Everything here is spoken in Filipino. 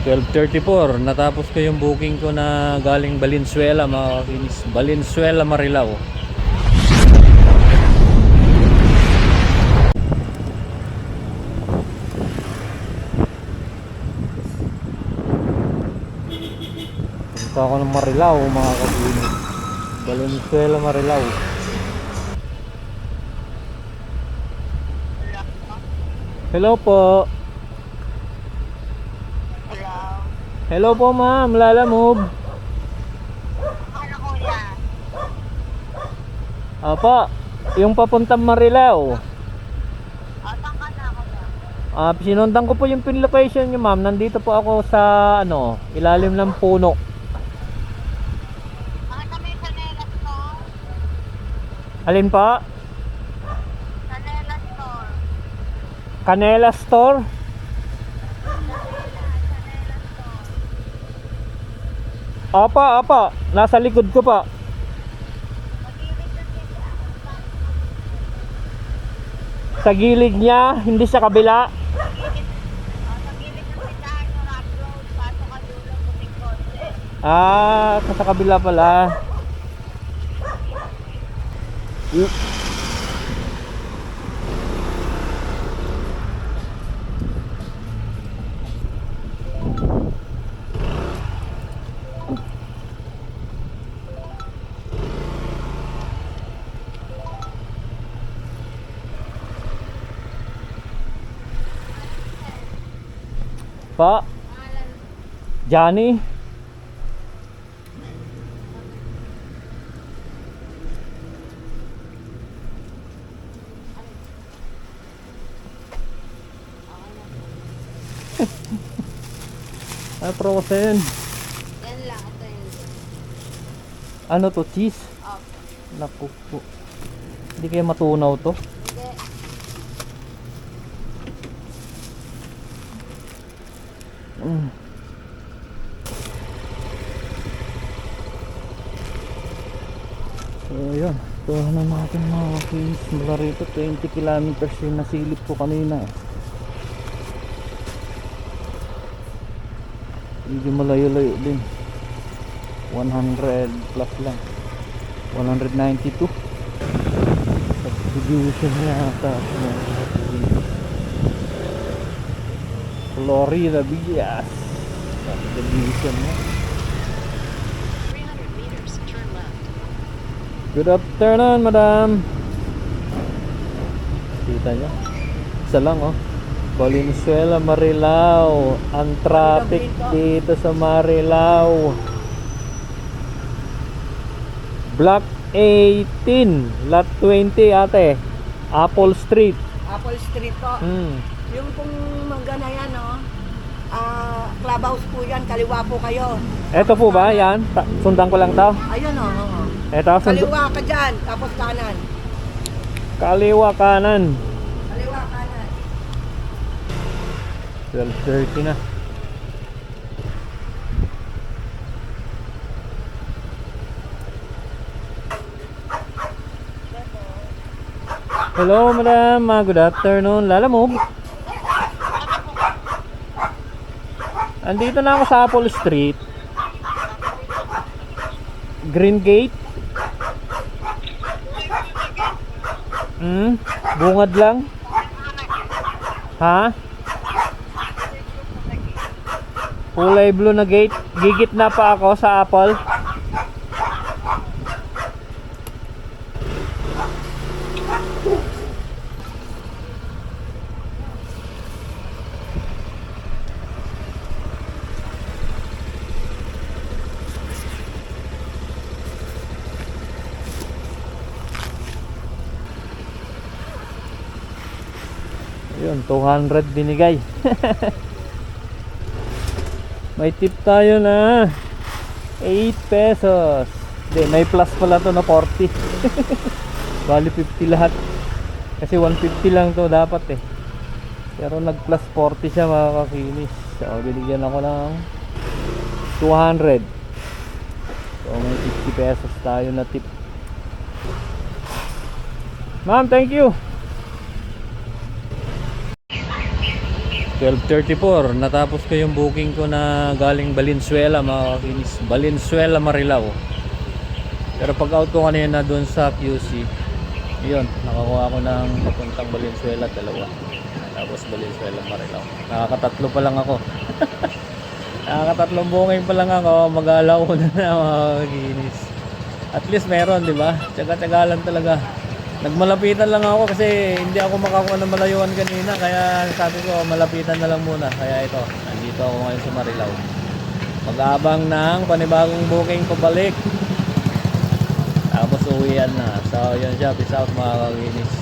12.34 natapos ko yung booking ko na galing Valenzuela mga kakinis Valenzuela Marilao. Punta ako ng Marilao mga kakinis Valenzuela Marilao. Hello po Hello? Hello po ma'am, Lala Move. Ano kuya? Apa, yung papuntang Marilao. O, saan ka na kuya? Ah, sinundan ko po yung pin location niyo ma'am. Nandito po ako sa ano, ilalim ng puno. Nela Store? Alin pa? Sa Nela Store. Canela Store. Sa Nela Store. Apa, apa, nasa likod ko pa. Sa gilid niya, hindi sa kabila. Ah, sa kabila pala. Pa, Johnny. Ano pro ko sa'yo yun? Yan lang. Ito yun. Ano to? Cheese? Opo. Naku po. Hindi kayo matunaw to. Mm. So yun. Tuhan na natin mga kids. Mula rito 20 kilometers yung nasilip ko kanina. Medyo malayo-layo din. 100 plus lang. 192. Subdivision na yata. Florida Villas. Subdivision na. 300 meters, turn left. Good afternoon, madam. Kita nyo? Isa lang, oh. Valenzuela, Marilao. Ang traffic dito sa Marilao. Block 18, lot 20, ate. Apple Street. Apple Street po. Hmm. Yung pong mangga na yan, no? Ah, clubhouse po yan, kaliwa po kayo. Eto po ba? Yan. Ta- sundan ko lang to. Ayun, o. Oh, Eto, sundo- Kaliwa ka dyan, tapos kanan. Kaliwa kanan. Kaliwa kanan. 12.30 na. Hello, madam. Ah, Good afternoon. Lala move. Andito na ako sa Apple Street. Green Gate. Hmm? Bungad lang? Ha? Kulay blue na gate. Gigit na pa ako sa Apple. Ayun, 200 binigay. May tip tayo na 8 pesos. Hindi, may plus pala to na 40. Bali 50 lahat. Kasi 150 lang to dapat eh. Pero nag plus 40 siya mga kakinis. So, binigyan ako ng 200. So, may 50 pesos tayo na tip. Ma'am, thank you. 12.34, natapos ko yung booking ko na galing Valenzuela mga kakinis. Valenzuela, Marilao. Pero pag out ko kanina doon sa QC, yun, nakakuha ko ng papuntang Valenzuela, dalawa. Tapos Valenzuela, Marilao. Nakakatatlo pa lang ako. Nakakatatlong booking pa lang ako, mag-alaw ko na na mga. At least meron, di ba? Tsaga-tsaga lang talaga. Nagmalapitan lang ako kasi hindi ako makakuha ng malayuan kanina kaya sabi ko malapitan na lang muna. Kaya ito, nandito ako ngayon sa Marilao. Mag-aabang ng panibagong booking pabalik. Tapos uwian na. So yun siya, peace out mga kaginis.